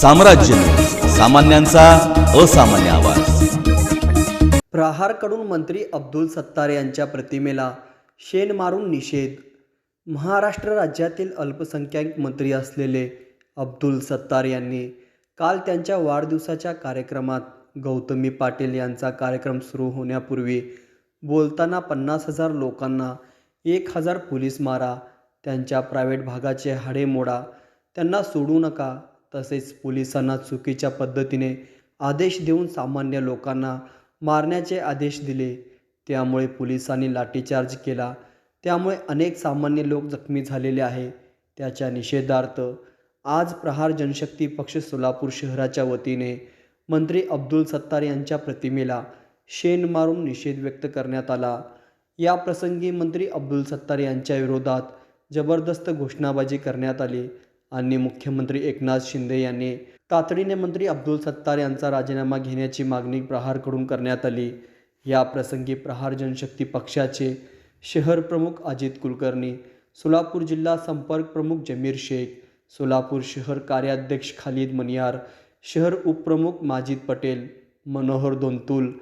साम्राज्य. सामान्यांचा असामान्य आवाज. प्रहारकडून मंत्री अब्दुल सत्तार यांच्या प्रतिमेला शेण मारून निषेध. महाराष्ट्र राज्यातील अल्पसंख्याक मंत्री असलेले अब्दुल सत्तार यांनी काल त्यांच्या वाढदिवसाच्या कार्यक्रमात गौतमी पाटील यांचा कार्यक्रम सुरू होण्यापूर्वी बोलताना पन्नास हजार लोकांना एक हजार पोलीस मारा त्यांच्या प्रायव्हेट भागाचे हाडे मोडा त्यांना सोडू नका तसेच पोलिसांना चुकीच्या पद्धतीने आदेश देऊन सामान्य लोकांना मारण्याचे आदेश दिले. त्यामुळे पोलिसांनी लाठीचार्ज केला. त्यामुळे अनेक सामान्य लोक जखमी झालेले आहे. त्याच्या निषेधार्थ आज प्रहार जनशक्ती पक्ष सोलापूर शहराच्या वतीने मंत्री अब्दुल सत्तार यांच्या प्रतिमेला शेण मारून निषेध व्यक्त करण्यात आला. या प्रसंगी मंत्री अब्दुल सत्तार यांच्या विरोधात जबरदस्त घोषणाबाजी करण्यात आली. आणि मुख्यमंत्री एकनाथ शिंदे यांनी तातडीने मंत्री अब्दुल सत्तार यांचा राजीनामा घेण्याची मागणी प्रहारकडून करण्यात आली. या प्रसंगी प्रहार जनशक्ती पक्षाचे शहर प्रमुख अजित कुलकर्णी सोलापूर जिल्हा संपर्क प्रमुख जमीर शेख सोलापूर शहर कार्याध्यक्ष खालिद मनियार शहर उपप्रमुख माजिद पटेल मनोहर दोंतुल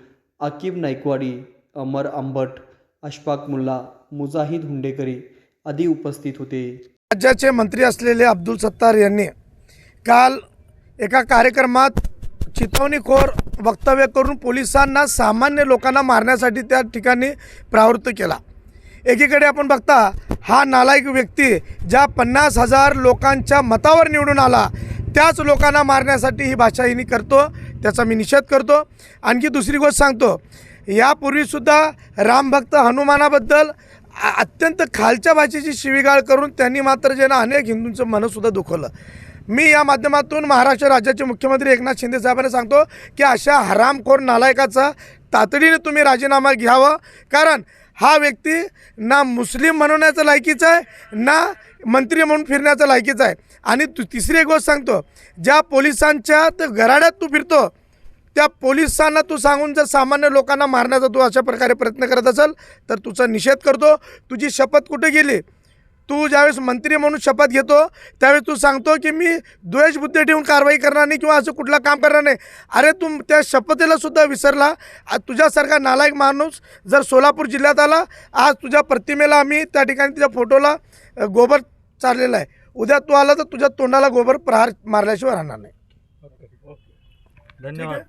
आकिब नायकवाडी अमर आंबट अशफाक मुल्ला मुजाहिद हुंडेकरी आदी उपस्थित होते. राज्याचे मंत्री असलेले अब्दुल सत्तार यांनी काल एका कार्यक्रमात चितवणीखोर वक्तव्य करून पोलिसांना सामान्य लोकांना मारण्यासाठी त्या ठिकाणी प्रवृत्त केला. एकीकडे आपण बघता हा नालायक व्यक्ती ज्या पन्नास हजार लोकांच्या मतावर निवडून आला त्याच लोकांना मारण्यासाठी ही भाषा हिनी करतो त्याचा मी निषेध करतो. आणखी दुसरी गोष्ट सांगतो यापूर्वीसुद्धा रामभक्त हनुमानाबद्दल अत्यंत खालच्या भाषेची शिवीगाळ करून त्यांनी मात्र जे ना अनेक हिंदूंचं मनसुद्धा दुखवलं. मी या माध्यमातून महाराष्ट्र राज्याचे मुख्यमंत्री एकनाथ शिंदे साहेबांना सांगतो की अशा हरामखोर नालायकाचा तातडीने तुम्ही राजीनामा घ्यावा. कारण हा व्यक्ती ना मुस्लिम म्हणण्याचं लायकीचा आहे ना मंत्री म्हणून फिरण्याचं लायकीचा आहे. आणि तू तिसरी एक गोष्ट सांगतो ज्या पोलिसांच्या तर गराड्यात तू फिरतो त्या पोलिसांना तू सांगून जर सामान्य लोकांना मारण्याचा तू अशा प्रकारे प्रयत्न करत असेल तर तुझा निषेध करतो. तुझी शपथ कुठे गेली? तू ज्यावेळेस मंत्री म्हणून शपथ घेतो त्यावेळेस तू सांगतो की मी द्वेषबुद्धी ठेवून कारवाई करणार नाही किंवा असं कुठलं काम करणार नाही. अरे तू त्या शपथेला सुद्धा विसरला. आज तुझ्यासारखा नालायक माणूस जर सोलापूर जिल्ह्यात आला आज तुझ्या प्रतिमेला आम्ही त्या ठिकाणी तुझ्या फोटोला गोबर चाललेला आहे. उद्या तू आला तर तुझ्या तोंडाला गोबर प्रहार मारल्याशिवाय राहणार नाही. धन्यवाद